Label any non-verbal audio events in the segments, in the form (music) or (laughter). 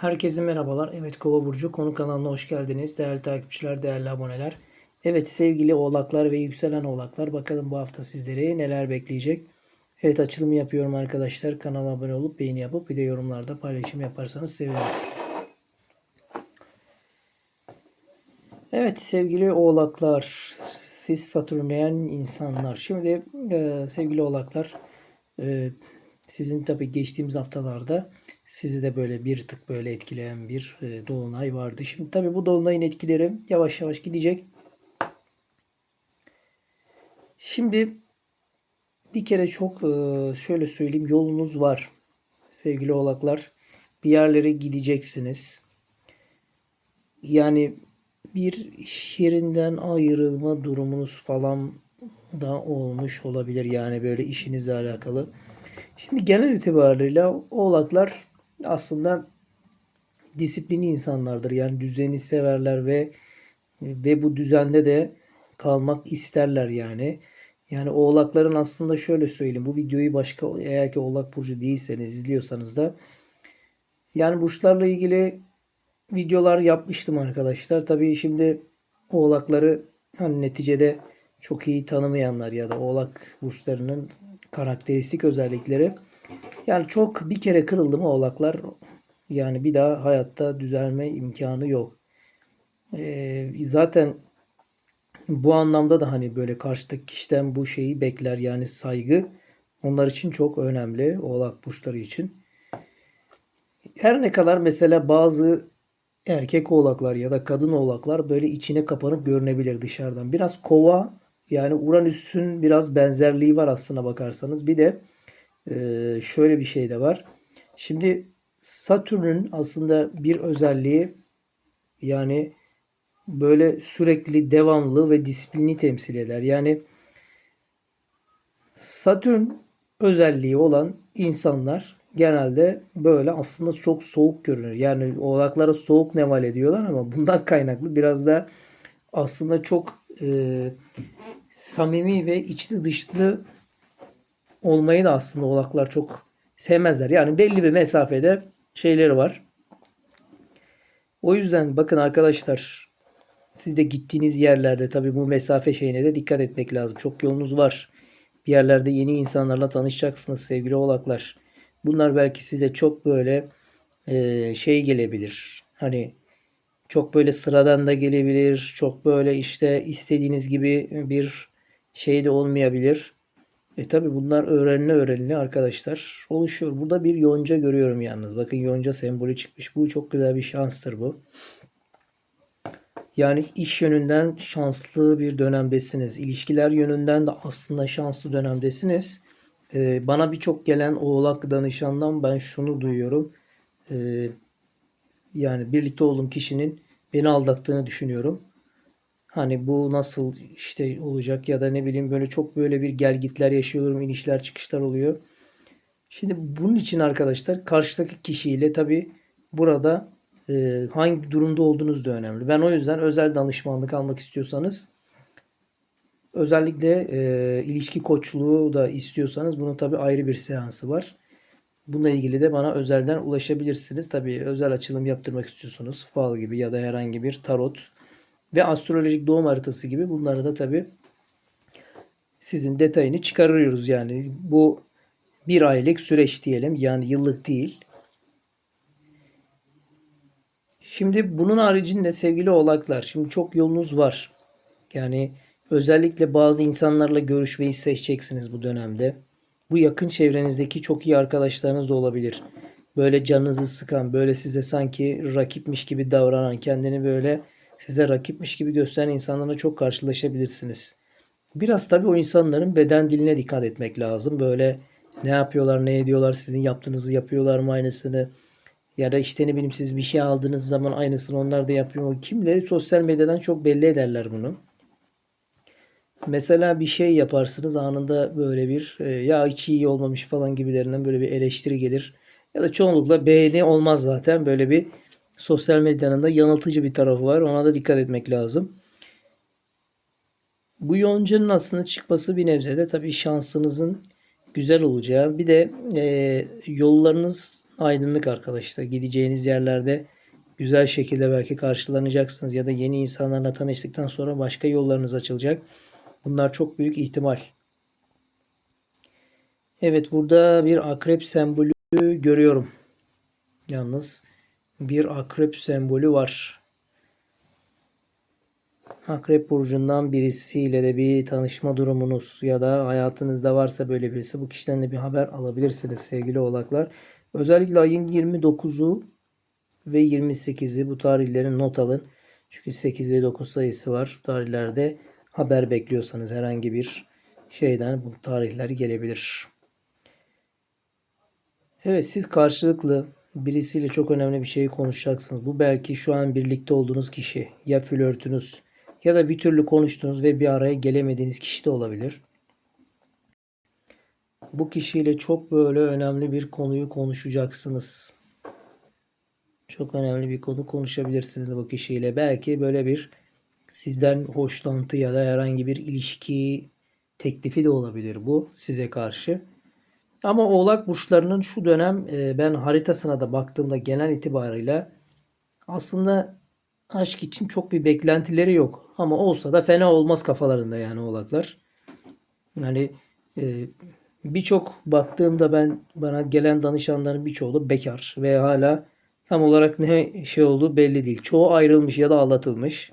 Herkese merhabalar. Evet Kova Burcu konu kanalına hoş geldiniz. Değerli takipçiler, değerli aboneler. Evet sevgili oğlaklar ve yükselen oğlaklar bakalım bu hafta sizleri neler bekleyecek. Evet açılımı yapıyorum arkadaşlar. Kanala abone olup beğeni yapıp bir de yorumlarda paylaşım yaparsanız seviniriz. Evet sevgili oğlaklar, siz Satürnleyen insanlar. Şimdi e, sevgili oğlaklar, e, sizin tabii geçtiğimiz haftalarda sizi de böyle bir tık böyle etkileyen bir e, dolunay vardı. Şimdi tabii bu dolunayın etkileri yavaş yavaş gidecek. Şimdi bir kere çok e, şöyle söyleyeyim yolunuz var sevgili oğlaklar. Bir yerlere gideceksiniz. Yani bir iş yerinden ayrılma durumunuz falan da olmuş olabilir. Yani böyle işinizle alakalı. Şimdi genel itibarıyla oğlaklar aslında disiplinli insanlardır. Yani düzeni severler ve ve bu düzende de kalmak isterler yani. Yani oğlakların aslında şöyle söyleyeyim. Bu videoyu başka eğer ki oğlak burcu değilseniz izliyorsanız da yani burçlarla ilgili videolar yapmıştım arkadaşlar. Tabii şimdi oğlakları hani neticede çok iyi tanımayanlar ya da oğlak burçlarının karakteristik özellikleri yani çok bir kere kırıldı mı oğlaklar yani bir daha hayatta düzelme imkanı yok. Ee, zaten bu anlamda da hani böyle karşıdaki kişiden bu şeyi bekler yani saygı onlar için çok önemli oğlak burçları için. Her ne kadar mesela bazı erkek oğlaklar ya da kadın oğlaklar böyle içine kapanıp görünebilir dışarıdan. Biraz kova yani Uranüs'ün biraz benzerliği var aslına bakarsanız. Bir de e, şöyle bir şey de var. Şimdi Satürn'ün aslında bir özelliği yani böyle sürekli devamlı ve disiplini temsil eder. Yani Satürn özelliği olan insanlar genelde böyle aslında çok soğuk görünür. Yani oğlaklara soğuk neval ediyorlar ama bundan (laughs) kaynaklı biraz da aslında çok e, samimi ve içli dışlı olmayı da aslında oğlaklar çok sevmezler. Yani belli bir mesafede şeyleri var. O yüzden bakın arkadaşlar siz de gittiğiniz yerlerde tabii bu mesafe şeyine de dikkat etmek lazım. Çok yolunuz var. Bir yerlerde yeni insanlarla tanışacaksınız sevgili oğlaklar. Bunlar belki size çok böyle e, şey gelebilir. Hani çok böyle sıradan da gelebilir. Çok böyle işte istediğiniz gibi bir şey de olmayabilir. E tabi bunlar öğrenine öğrenine arkadaşlar oluşuyor. Burada bir yonca görüyorum yalnız. Bakın yonca sembolü çıkmış. Bu çok güzel bir şanstır bu. Yani iş yönünden şanslı bir dönemdesiniz. İlişkiler yönünden de aslında şanslı dönemdesiniz. Ee, bana birçok gelen oğlak danışandan ben şunu duyuyorum. Ee, yani birlikte olduğum kişinin beni aldattığını düşünüyorum. Hani bu nasıl işte olacak ya da ne bileyim böyle çok böyle bir gelgitler yaşıyorum, inişler çıkışlar oluyor. Şimdi bunun için arkadaşlar karşıdaki kişiyle tabi burada e, hangi durumda olduğunuz da önemli. Ben o yüzden özel danışmanlık almak istiyorsanız özellikle e, ilişki koçluğu da istiyorsanız bunun tabi ayrı bir seansı var. Bununla ilgili de bana özelden ulaşabilirsiniz. Tabi özel açılım yaptırmak istiyorsunuz. Fal gibi ya da herhangi bir tarot ve astrolojik doğum haritası gibi bunları da tabi sizin detayını çıkarıyoruz yani. Bu bir aylık süreç diyelim yani yıllık değil. Şimdi bunun haricinde sevgili oğlaklar şimdi çok yolunuz var. Yani özellikle bazı insanlarla görüşmeyi seçeceksiniz bu dönemde. Bu yakın çevrenizdeki çok iyi arkadaşlarınız da olabilir. Böyle canınızı sıkan, böyle size sanki rakipmiş gibi davranan, kendini böyle size rakipmiş gibi gösteren insanlarla çok karşılaşabilirsiniz. Biraz tabii o insanların beden diline dikkat etmek lazım. Böyle ne yapıyorlar, ne ediyorlar, sizin yaptığınızı yapıyorlar mı aynısını? Ya da işte ne bileyim siz bir şey aldığınız zaman aynısını onlar da yapıyor mu? Kimleri sosyal medyadan çok belli ederler bunu. Mesela bir şey yaparsınız anında böyle bir e, ya hiç iyi olmamış falan gibilerinden böyle bir eleştiri gelir. Ya da çoğunlukla beğeni olmaz zaten böyle bir sosyal medyanın da yanıltıcı bir tarafı var. Ona da dikkat etmek lazım. Bu yoncanın aslında çıkması bir nebze de tabii şansınızın güzel olacağı. Bir de e, yollarınız aydınlık arkadaşlar. Gideceğiniz yerlerde güzel şekilde belki karşılanacaksınız ya da yeni insanlarla tanıştıktan sonra başka yollarınız açılacak. Bunlar çok büyük ihtimal. Evet burada bir akrep sembolü görüyorum. Yalnız bir akrep sembolü var. Akrep burcundan birisiyle de bir tanışma durumunuz ya da hayatınızda varsa böyle birisi bu kişiden de bir haber alabilirsiniz sevgili oğlaklar. Özellikle ayın 29'u ve 28'i bu tarihlerin not alın. Çünkü 8 ve 9 sayısı var. Bu tarihlerde haber bekliyorsanız herhangi bir şeyden bu tarihler gelebilir. Evet siz karşılıklı birisiyle çok önemli bir şeyi konuşacaksınız. Bu belki şu an birlikte olduğunuz kişi ya flörtünüz ya da bir türlü konuştunuz ve bir araya gelemediğiniz kişi de olabilir. Bu kişiyle çok böyle önemli bir konuyu konuşacaksınız. Çok önemli bir konu konuşabilirsiniz bu kişiyle. Belki böyle bir sizden hoşlantı ya da herhangi bir ilişki teklifi de olabilir bu size karşı. Ama Oğlak burçlarının şu dönem e, ben haritasına da baktığımda genel itibarıyla aslında aşk için çok bir beklentileri yok. Ama olsa da fena olmaz kafalarında yani Oğlaklar. Yani e, birçok baktığımda ben bana gelen danışanların birçoğu bekar ve hala tam olarak ne şey olduğu belli değil. Çoğu ayrılmış ya da aldatılmış.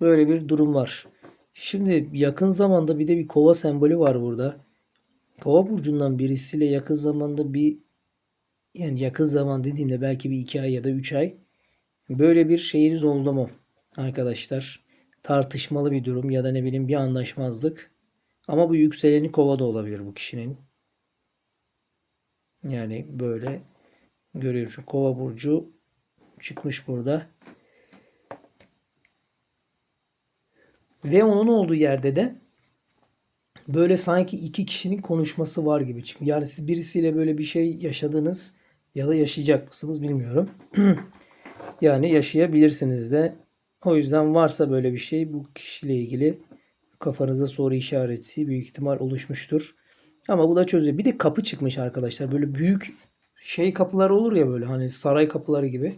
Böyle bir durum var. Şimdi yakın zamanda bir de bir kova sembolü var burada. Kova burcundan birisiyle yakın zamanda bir yani yakın zaman dediğimde belki bir iki ay ya da üç ay böyle bir şeyiniz oldu mu arkadaşlar? Tartışmalı bir durum ya da ne bileyim bir anlaşmazlık. Ama bu yükseleni kova da olabilir bu kişinin. Yani böyle görüyoruz. Kova burcu çıkmış burada. Ve onun olduğu yerde de böyle sanki iki kişinin konuşması var gibi çıkıyor. Yani siz birisiyle böyle bir şey yaşadınız ya da yaşayacak mısınız bilmiyorum. (clears throat) yani yaşayabilirsiniz de. O yüzden varsa böyle bir şey bu kişiyle ilgili kafanızda soru işareti büyük ihtimal oluşmuştur. Ama bu da çözüyor. Bir de kapı çıkmış arkadaşlar. Böyle büyük şey kapılar olur ya böyle hani saray kapıları gibi.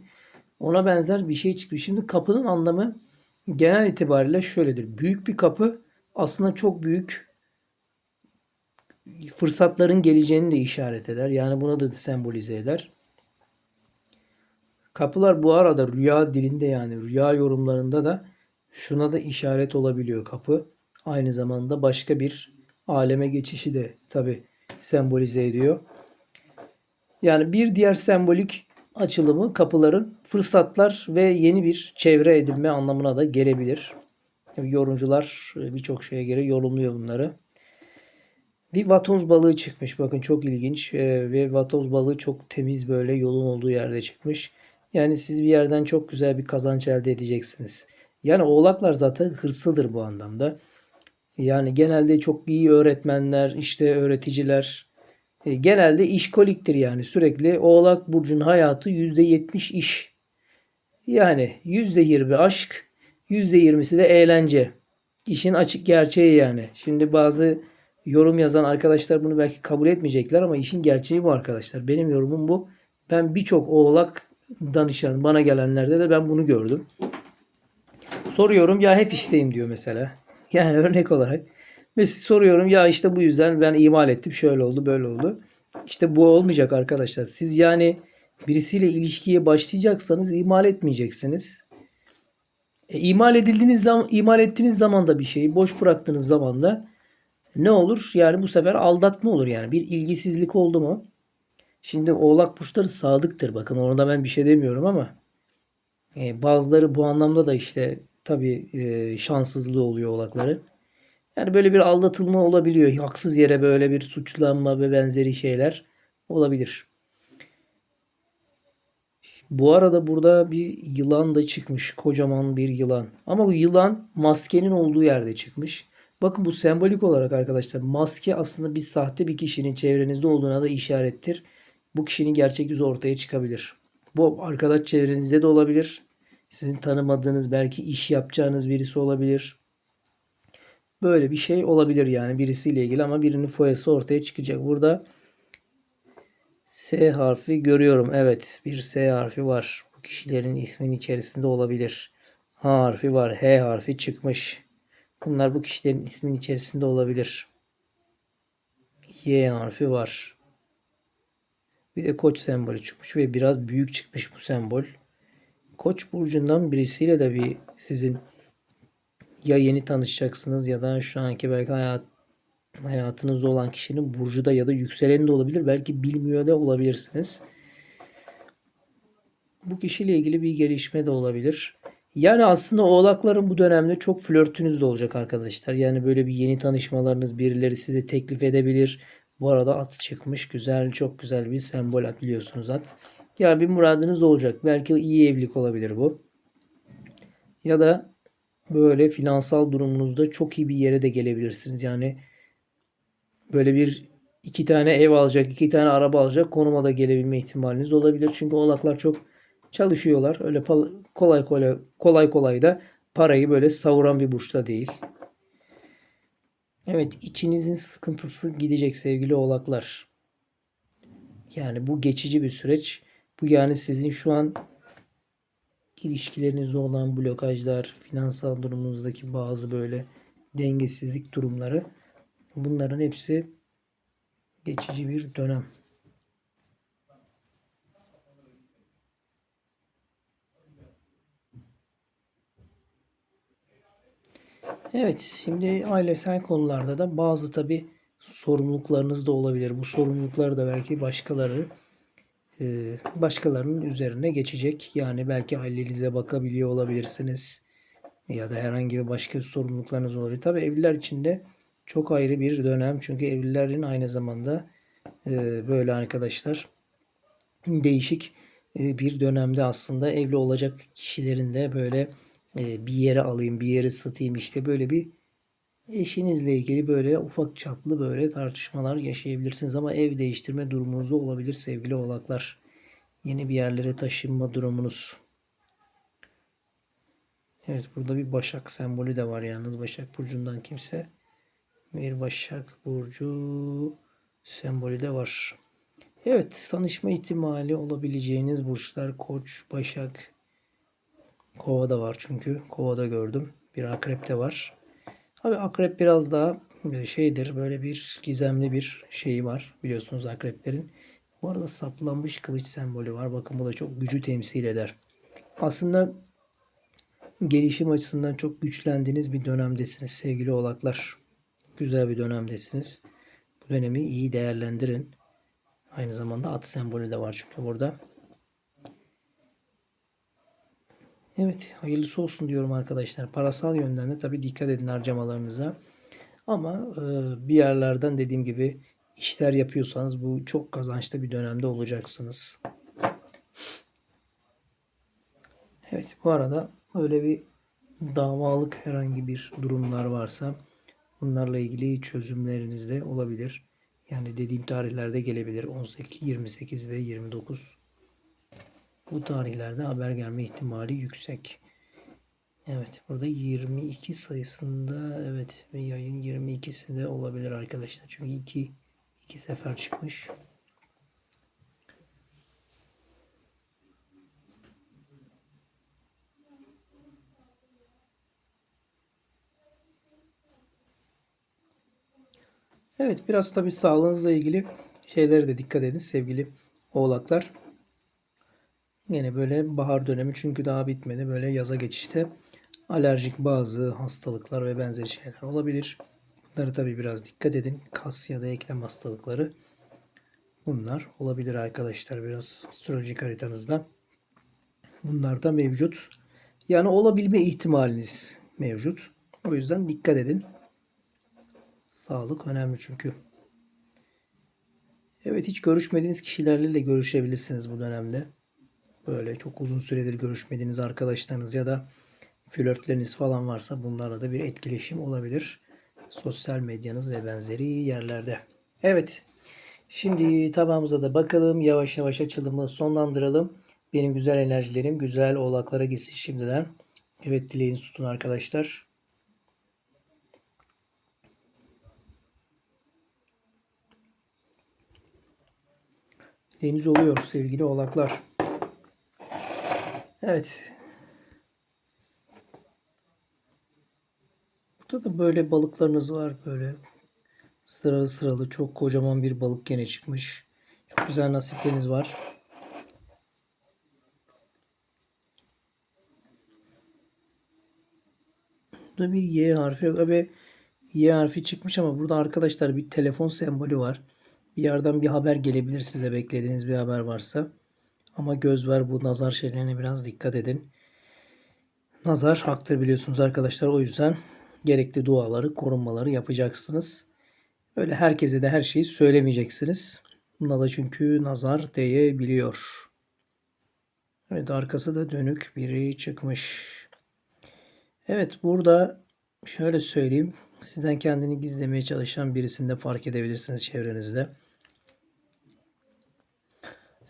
Ona benzer bir şey çıkmış. Şimdi kapının anlamı genel itibariyle şöyledir. Büyük bir kapı aslında çok büyük fırsatların geleceğini de işaret eder. Yani buna da sembolize eder. Kapılar bu arada rüya dilinde yani rüya yorumlarında da şuna da işaret olabiliyor kapı. Aynı zamanda başka bir aleme geçişi de tabi sembolize ediyor. Yani bir diğer sembolik açılımı kapıların fırsatlar ve yeni bir çevre edinme anlamına da gelebilir. Yorumcular birçok şeye göre yorumluyor bunları. Bir vatoz balığı çıkmış. Bakın çok ilginç. Ee, ve vatoz balığı çok temiz böyle yolun olduğu yerde çıkmış. Yani siz bir yerden çok güzel bir kazanç elde edeceksiniz. Yani oğlaklar zaten hırslıdır bu anlamda. Yani genelde çok iyi öğretmenler, işte öğreticiler e, genelde işkoliktir yani. Sürekli Oğlak Burcu'nun hayatı %70 iş. Yani %20 aşk, %20'si de eğlence. İşin açık gerçeği yani. Şimdi bazı yorum yazan arkadaşlar bunu belki kabul etmeyecekler ama işin gerçeği bu arkadaşlar. Benim yorumum bu. Ben birçok oğlak danışan bana gelenlerde de ben bunu gördüm. Soruyorum ya hep işteyim diyor mesela. (laughs) Yani örnek olarak. Mesela soruyorum ya işte bu yüzden ben imal ettim şöyle oldu böyle oldu. İşte bu olmayacak arkadaşlar. Siz yani birisiyle ilişkiye başlayacaksanız imal etmeyeceksiniz. E, imal edildiğiniz zaman imal ettiğiniz zaman da bir şeyi boş bıraktığınız zaman da ne olur? Yani bu sefer aldatma olur yani. Bir ilgisizlik oldu mu? Şimdi oğlak burçları sadıktır. Bakın orada ben bir şey demiyorum ama e, bazıları bu anlamda da işte tabii e, şanssızlığı oluyor oğlakların. Yani böyle bir aldatılma olabiliyor. Haksız yere böyle bir suçlanma ve benzeri şeyler olabilir. Bu arada burada bir yılan da çıkmış. Kocaman bir yılan. Ama bu yılan maskenin olduğu yerde çıkmış. Bakın bu sembolik olarak arkadaşlar maske aslında bir sahte bir kişinin çevrenizde olduğuna da işarettir. Bu kişinin gerçek yüzü ortaya çıkabilir. Bu arkadaş çevrenizde de olabilir. Sizin tanımadığınız belki iş yapacağınız birisi olabilir. Böyle bir şey olabilir yani birisiyle ilgili ama birinin foyası ortaya çıkacak. Burada S harfi görüyorum. Evet bir S harfi var. Bu kişilerin ismin içerisinde olabilir. A harfi var. H harfi çıkmış. Bunlar bu kişilerin ismin içerisinde olabilir. Y harfi var. Bir de koç sembolü çıkmış ve biraz büyük çıkmış bu sembol. Koç burcundan birisiyle de bir sizin ya yeni tanışacaksınız ya da şu anki belki hayat, hayatınızda olan kişinin burcu da ya da yükseleni de olabilir. Belki bilmiyor da olabilirsiniz. Bu kişiyle ilgili bir gelişme de olabilir. Yani aslında oğlakların bu dönemde çok flörtünüz de olacak arkadaşlar. Yani böyle bir yeni tanışmalarınız birileri size teklif edebilir. Bu arada at çıkmış. Güzel, çok güzel bir sembol at biliyorsunuz at. Ya bir muradınız olacak. Belki iyi evlilik olabilir bu. Ya da böyle finansal durumunuzda çok iyi bir yere de gelebilirsiniz. Yani böyle bir iki tane ev alacak, iki tane araba alacak konuma da gelebilme ihtimaliniz olabilir. Çünkü oğlaklar çok çalışıyorlar. Öyle kolay kolay kolay kolay da parayı böyle savuran bir burçta değil. Evet, içinizin sıkıntısı gidecek sevgili oğlaklar. Yani bu geçici bir süreç. Bu yani sizin şu an ilişkilerinizde olan blokajlar, finansal durumunuzdaki bazı böyle dengesizlik durumları bunların hepsi geçici bir dönem. Evet, şimdi ailesel konularda da bazı tabi sorumluluklarınız da olabilir. Bu sorumluluklar da belki başkaları e, başkalarının üzerine geçecek. Yani belki ailenize bakabiliyor olabilirsiniz. Ya da herhangi bir başka sorumluluklarınız olabilir. Tabi evliler için de çok ayrı bir dönem. Çünkü evlilerin aynı zamanda e, böyle arkadaşlar değişik e, bir dönemde aslında evli olacak kişilerin de böyle bir yere alayım, bir yere satayım işte böyle bir eşinizle ilgili böyle ufak çaplı böyle tartışmalar yaşayabilirsiniz ama ev değiştirme durumunuz olabilir sevgili oğlaklar. Yeni bir yerlere taşınma durumunuz. Evet burada bir Başak sembolü de var yalnız Başak Burcu'ndan kimse. Bir Başak Burcu sembolü de var. Evet tanışma ihtimali olabileceğiniz burçlar Koç, Başak, Kova da var çünkü. Kovada gördüm. Bir akrep de var. Abi akrep biraz daha e, şeydir. Böyle bir gizemli bir şeyi var. Biliyorsunuz akreplerin. Bu arada saplanmış kılıç sembolü var. Bakın bu da çok gücü temsil eder. Aslında gelişim açısından çok güçlendiğiniz bir dönemdesiniz sevgili oğlaklar. Güzel bir dönemdesiniz. Bu dönemi iyi değerlendirin. Aynı zamanda at sembolü de var çünkü burada. Evet hayırlısı olsun diyorum arkadaşlar. Parasal yönden de tabii dikkat edin harcamalarınıza. Ama e, bir yerlerden dediğim gibi işler yapıyorsanız bu çok kazançlı bir dönemde olacaksınız. Evet bu arada öyle bir davalık herhangi bir durumlar varsa bunlarla ilgili çözümleriniz de olabilir. Yani dediğim tarihlerde gelebilir. 18, 28 ve 29 bu tarihlerde haber gelme ihtimali yüksek. Evet burada 22 sayısında evet ve yayın 22'sinde olabilir arkadaşlar. Çünkü iki, iki sefer çıkmış. Evet biraz tabi sağlığınızla ilgili şeylere de dikkat edin sevgili oğlaklar. Yine böyle bahar dönemi çünkü daha bitmedi. Böyle yaza geçişte alerjik bazı hastalıklar ve benzeri şeyler olabilir. Bunları tabi biraz dikkat edin. Kas ya da eklem hastalıkları bunlar olabilir arkadaşlar biraz astrolojik haritanızda. Bunlar da mevcut. Yani olabilme ihtimaliniz mevcut. O yüzden dikkat edin. Sağlık önemli çünkü. Evet hiç görüşmediğiniz kişilerle de görüşebilirsiniz bu dönemde böyle çok uzun süredir görüşmediğiniz arkadaşlarınız ya da flörtleriniz falan varsa bunlarla da bir etkileşim olabilir. Sosyal medyanız ve benzeri yerlerde. Evet. Şimdi tabağımıza da bakalım. Yavaş yavaş açılımı sonlandıralım. Benim güzel enerjilerim güzel oğlaklara gitsin şimdiden. Evet dileğinizi tutun arkadaşlar. Deniz oluyor sevgili oğlaklar. Evet. Burada da böyle balıklarınız var böyle. Sıralı sıralı çok kocaman bir balık gene çıkmış. Çok güzel nasipleriniz var. Burada bir Y harfi ve Y harfi çıkmış ama burada arkadaşlar bir telefon sembolü var. Bir yerden bir haber gelebilir size beklediğiniz bir haber varsa. Ama göz ver bu nazar şeylerine biraz dikkat edin. Nazar haktır biliyorsunuz arkadaşlar. O yüzden gerekli duaları, korunmaları yapacaksınız. Öyle herkese de her şeyi söylemeyeceksiniz. Bunda da çünkü nazar değebiliyor. Evet arkası da dönük biri çıkmış. Evet burada şöyle söyleyeyim. Sizden kendini gizlemeye çalışan birisini de fark edebilirsiniz çevrenizde.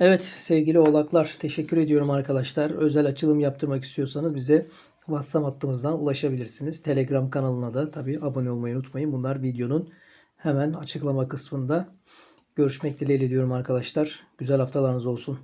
Evet sevgili oğlaklar teşekkür ediyorum arkadaşlar. Özel açılım yaptırmak istiyorsanız bize WhatsApp hattımızdan ulaşabilirsiniz. Telegram kanalına da tabii abone olmayı unutmayın. Bunlar videonun hemen açıklama kısmında. Görüşmek dileğiyle diyorum arkadaşlar. Güzel haftalarınız olsun.